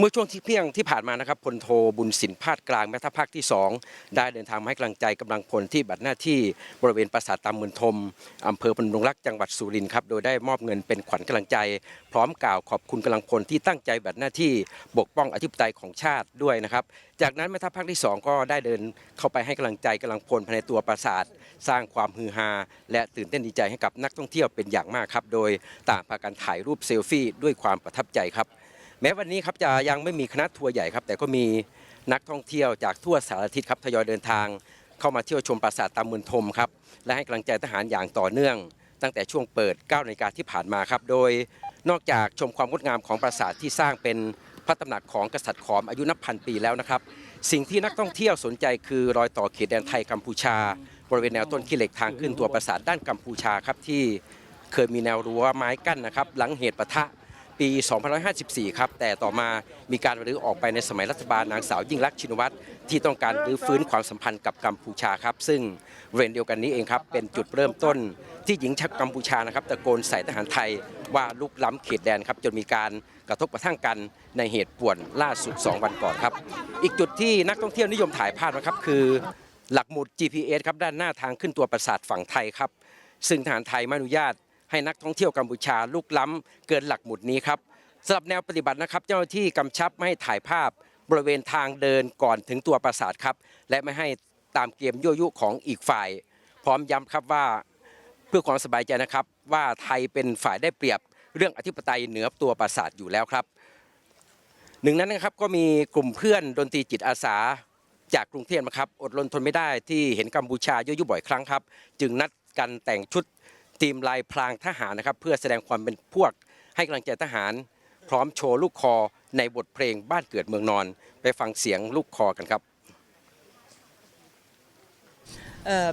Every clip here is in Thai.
เมื่อช่วงที่เพียงที่ผ่านมานะครับพลโทบุญสินพาดกลางแม่ทัพภาคที่ 2 ได้เดินทางมาให้กำลังใจกำลังพลที่บัตรหน้าที่บริเวณปราสาทตามมืนทมอำเภอพนมรุกจังหวัดสุรินทร์ครับโดยได้มอบเงินเป็นขวัญกำลังใจ พร้อมกล่าวขอบคุณกำลังพลที่ตั้งใจบัตรหน้าที่ปกป้องอธิปไตยของชาติด้วยนะครับจากนั้นแม่ทัพภาคที่ 2 ก็ได้เดินเข้าไปให้กำลังใจกำลังพลภายในตัวปราสาท สร้างความฮือฮาและตื่นเต้นดีใจให้กับนักท่องเที่ยวเป็นอย่างมากครับโดยต่างพากันถ่ายรูปเซลฟี่ด้วยความประทับใจครับ แม้วันนี้ครับจะยังไม่มีคณะทัวร์ใหญ่ครับ แต่ก็มีนักท่องเที่ยวจากทั่วสารทิศครับทยอยเดินทาง เข้ามาเที่ยวชมปราสาทตามมือนทมครับและให้กำลังใจทหารอย่างต่อเนื่อง ตั้งแต่ช่วงเปิด9นาฬิกาที่ผ่านมาครับ โดยนอกจากชมความงดงามของปราสาทที่สร้างเป็นพระตำหนักของกษัตริย์ขอมอายุนับพันปีแล้วนะครับ สิ่งที่นักท่องเที่ยวสนใจคือรอยต่อเขตแดนไทยกัมพูชา บริเวณแนวต้นขี้เหล็กทางขึ้นตัวปราสาทด้านกัมพูชาครับที่เคยมีแนวรั้วไม้กั้นนะครับ หลังเหตุปะทะ ปี 2554 ครับ แต่ต่อมามีการรื้อออกไปในสมัยรัฐบาลนางสาวยิ่งรักษณ์ชินวัตรที่ต้องการรื้อฟื้นความสัมพันธ์กับกัมพูชาครับ ซึ่งบริเวณเดียวกันนี้เองครับ เป็นจุดเริ่มต้น ที่หญิงชาวกัมพูชานะครับตะโกนใส่ทหารไทยว่าลุกล้ำเขตแดนครับจนมีการกระทบกระทั่งกันในเหตุป่วนล่าสุด 2 วันก่อนครับ อีกจุดที่นักท่องเที่ยวนิยมถ่ายภาพนะครับคือหลักหมุด GPS ครับด้านหน้าทางขึ้นตัวปราสาทฝั่งไทยครับ ซึ่งทหารไทยไม่อนุญาต ให้นักท่องเที่ยวกัมพูชาลุกล้ำเกินหลักหมุดนี้ครับสำหรับแนวปฏิบัตินะครับ เจ้าหน้าที่กำชับไม่ให้ถ่ายภาพบริเวณทางเดินก่อนถึงตัวปราสาทครับ และไม่ให้ตามเกมยั่วยุของอีกฝ่าย พร้อมย้ำครับว่าเพื่อความสบายใจนะครับ ว่าไทยเป็นฝ่ายได้เปรียบเรื่องอธิปไตยเหนือตัวปราสาทอยู่แล้วครับ หนึ่งนั้นนะครับก็มีกลุ่มเพื่อนดนตรีจิตอาสาจากกรุงเทพนะครับ อดรนทนไม่ได้ที่เห็นกัมพูชาเยอะยุบ่อยครั้งครับ จึงนัดกันแต่งชุด ทีมลายพรางทหารนะครับ เพื่อแสดงความเป็นพวกให้กำลังใจทหาร พร้อมโชว์ลูกคอในบทเพลงบ้านเกิดเมืองนอน ไปฟังเสียงลูกคอกันครับ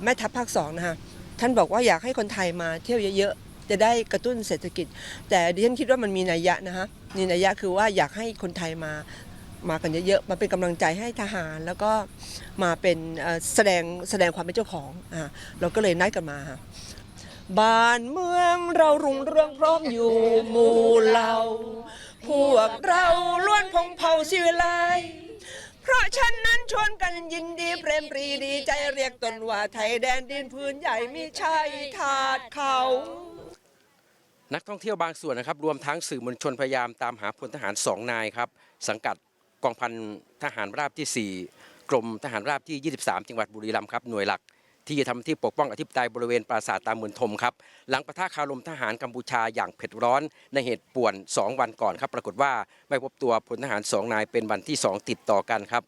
แม่ทัพภาคสองนะคะท่านบอกว่าอยากให้คนไทยมาเที่ยวเยอะๆ จะได้กระตุ้นเศรษฐกิจ แต่ดิฉันคิดว่ามันมีนัยยะนะคะมีนัยยะคือว่าอยากให้คนไทยมามากันเยอะๆ มาเป็นกำลังใจให้ทหาร แล้วก็มาเป็นแสดงแสดงความเป็นเจ้าของอ่าเราก็เลยนัดกันมา บ้านเมืองเรารุ่งเรืองพร้อมอยู่หมู่เรา พวกเราล้วนพงเผ่าศิวิไลยเพราะฉะนั้นชวนกันยินดีเพรมปรีดีใจเรียกตนว่าไทยแดนดินพื้นใหญ่ไม่ใช่ทาดเขา นักท่องเที่ยวบางส่วนนะครับ รวมทั้งสื่อมวลชนพยายามตามหาพลทหารสองนายครับ สังกัดกองพันทหารราบที่ 4 กรมทหารราบที่ 23 จังหวัดบุรีรัมย์ครับหน่วยหลัก ที่จะทำที่ปกป้องอธิปไตยบริเวณปราสาทตามเมือนทมครับ หลังประทะคารมทหารกัมพูชาอย่างเผ็ดร้อนในเหตุป่วน 2 วันก่อนครับ ปรากฏว่าไม่พบตัวพลทหารสองนายเป็นวันที่ 2 ติดต่อกันครับ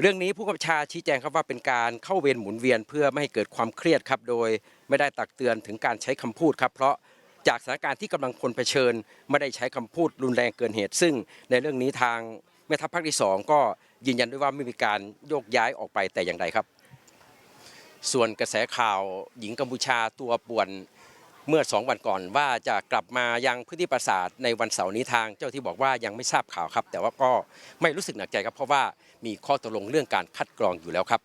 เรื่องนี้ผู้กำกับชาชี้แจงครับว่าเป็นการเข้าเวรหมุนเวียนเพื่อไม่ให้เกิดความเครียดครับโดยไม่ได้ตักเตือนถึงการใช้คำพูดครับเพราะจากสถานการณ์ที่กำลังพลเผชิญ ไม่ได้ใช้คำพูดรุนแรงเกินเหตุ ซึ่งในเรื่องนี้ทางแม่ทัพภาคที่สองก็ยืนยันด้วยว่าไม่มีการโยกย้ายออกไปแต่อย่างใดครับ ส่วนกระแสข่าวหญิงกัมพูชาตัวป่วนเมื่อสองวันก่อนว่าจะกลับมายังพื้นที่ปราสาทในวันเสาร์นี้ทางเจ้าที่บอกว่ายังไม่ทราบข่าวครับ แต่ว่าก็ไม่รู้สึกหนักใจครับเพราะว่ามีข้อตกลงเรื่องการคัดกรองอยู่แล้วครับ